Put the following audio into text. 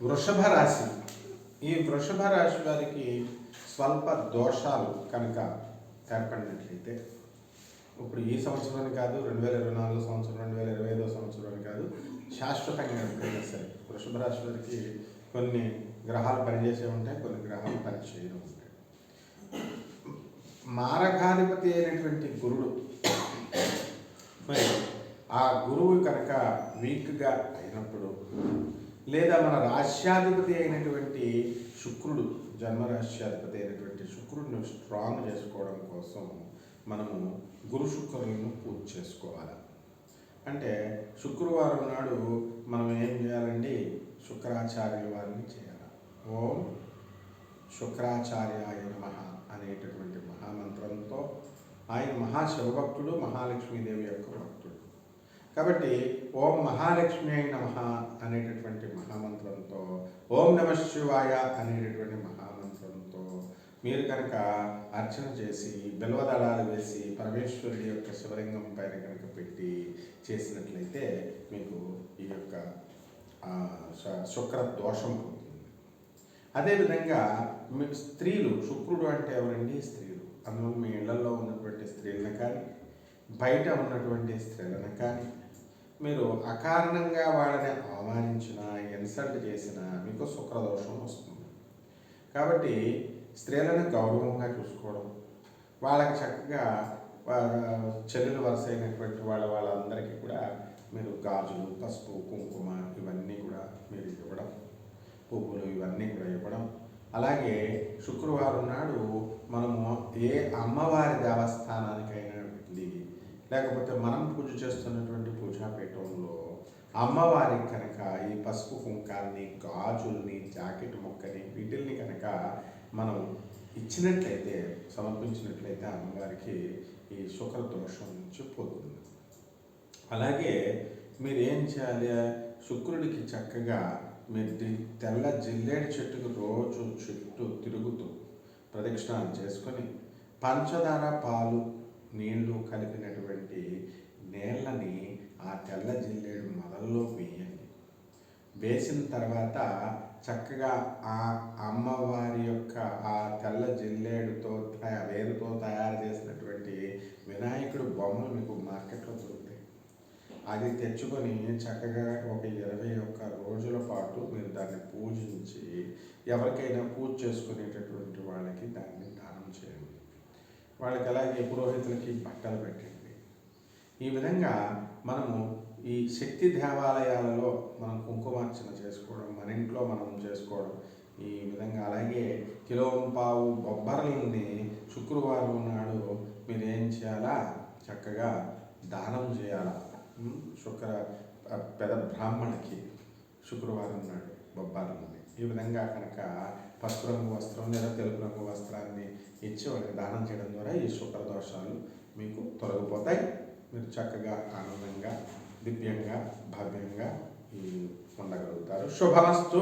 వృషభ రాశి. ఈ వృషభ రాశి వారికి స్వల్ప దోషాలు కనుక ఏర్పడినట్లయితే ఇప్పుడు ఈ సంవత్సరాన్ని కాదు రెండు వేల ఇరవై నాలుగు సంవత్సరం రెండు వేల ఇరవై ఐదో సంవత్సరాన్ని కాదు శాశ్వతంగా ఎప్పుడైనా సరే వృషభ రాశి వారికి కొన్ని గ్రహాలు పనిచేసే ఉంటాయి కొన్ని గ్రహాలు పనిచేయడం ఉంటాయి. మారకాధిపతి అయినటువంటి గురుడు మరి ఆ గురువు కనుక వీక్గా అయినప్పుడు లేదా మన రాష్ట్రాధిపతి అయినటువంటి శుక్రుడు జన్మరాష్ట్రాధిపతి అయినటువంటి శుక్రుడిని స్ట్రాంగ్ చేసుకోవడం కోసం మనము గురు శుక్రులను పూజ చేసుకోవాలి. అంటే శుక్రవారం నాడు మనం ఏం చేయాలండి? శుక్రాచార్యుల వారిని చేయాలి. ఓం శుక్రాచార్యాయ నమ అనేటటువంటి మహామంత్రంతో ఆయన మహాశివభక్తుడు మహాలక్ష్మీదేవి యొక్క భక్తుడు. కాబట్టి ఓం మహాలక్ష్మి అయిన మహా అనేటటువంటి మహామంత్రంతో ఓం నమ శివాయ అనేటటువంటి మహామంత్రంతో మీరు కనుక అర్చన చేసి బిల్వదళాలు వేసి పరమేశ్వరుడి యొక్క శివలింగం పైన కనుక పెట్టి చేసినట్లయితే మీకు ఈ యొక్క శుక్ర దోషం పోతుంది. అదేవిధంగా స్త్రీలు శుక్రుడు అంటే ఎవరండి? స్త్రీలు. అందులో మీ ఇళ్ళలో ఉన్నటువంటి స్త్రీలను కానీ బయట ఉన్నటువంటి స్త్రీలను కానీ మీరు అకారణంగా వాళ్ళని అవమానించినా ఇన్సల్ట్ చేసినా మీకు శుక్రదోషం వస్తుంది. కాబట్టి స్త్రీలను గౌరవంగా చూసుకోవడం వాళ్ళకి చక్కగా చెల్లెలు వరుస అయినటువంటి వాళ్ళ వాళ్ళందరికీ కూడా మీరు గాజులు పసుపు కుంకుమ ఇవన్నీ కూడా మీరు ఇవ్వడం పువ్వులు ఇవన్నీ కూడా ఇవ్వడం. అలాగే శుక్రవారం నాడు మనము ఏ అమ్మవారి దేవస్థానానికైనా లేకపోతే మనం పూజ చేస్తున్నటువంటి పూజాపీఠంలో అమ్మవారికి కనుక ఈ పసుపు కుంకాన్ని గాజుల్ని జాకెట్ ముక్కని వీటిల్ని కనుక మనం ఇచ్చినట్లయితే సమర్పించినట్లయితే అమ్మవారికి ఈ శుక్ర దోషం నుంచి పోతుంది. అలాగే మీరు ఏం చేయాలి? శుక్రుడికి చక్కగా మీరు తెల్ల జిల్లేడు చెట్టుకు రోజు చుట్టూ తిరుగుతూ ప్రదక్షిణాలు చేసుకొని పంచదార పాలు నీళ్ళు కలిపినటువంటి నీళ్ళని ఆ తెల్ల జిల్లేడు మొదల్లో వేయండి. వేసిన తర్వాత చక్కగా ఆ అమ్మవారి యొక్క ఆ తెల్ల జిల్లేడుతో వేరుతో తయారు చేసినటువంటి వినాయకుడు బొమ్మలు మీకు మార్కెట్లో దొరుకుతాయి. అది తెచ్చుకొని చక్కగా ఒక ఇరవై ఒక్క రోజుల పాటు మీరు దాన్ని పూజించి ఎవరికైనా పూజ చేసుకునేటటువంటి వాళ్ళకి దాన్ని వాళ్ళకి అలాగే పురోహితులకి బట్టలు పెట్టండి ఈ విధంగా మనము ఈ శక్తి దేవాలయాలలో మనం కుంకుమార్చన చేసుకోవడం మన ఇంట్లో మనం చేసుకోవడం ఈ విధంగా అలాగే కిలో పావు బొబ్బర్లని శుక్రవారం నాడు మీరు ఏం చేయాలా? చక్కగా దానం చేయాలా? శుక్ర పెద్ద పెద బ్రాహ్మణికి శుక్రవారం నాడు. బొబ్బార్లని ఈ విధంగా కనుక పసుపు రంగు వస్త్రం లేదా తెలుపు రంగు వస్త్రాన్ని ఇచ్చి వాళ్ళకి దానం చేయడం ద్వారా ఈ శుక్ర దోషాలు మీకు తొలగిపోతాయి. మీరు చక్కగా ఆనందంగా దివ్యంగా భవ్యంగా ఉండగలుగుతారు. శుభమస్తు!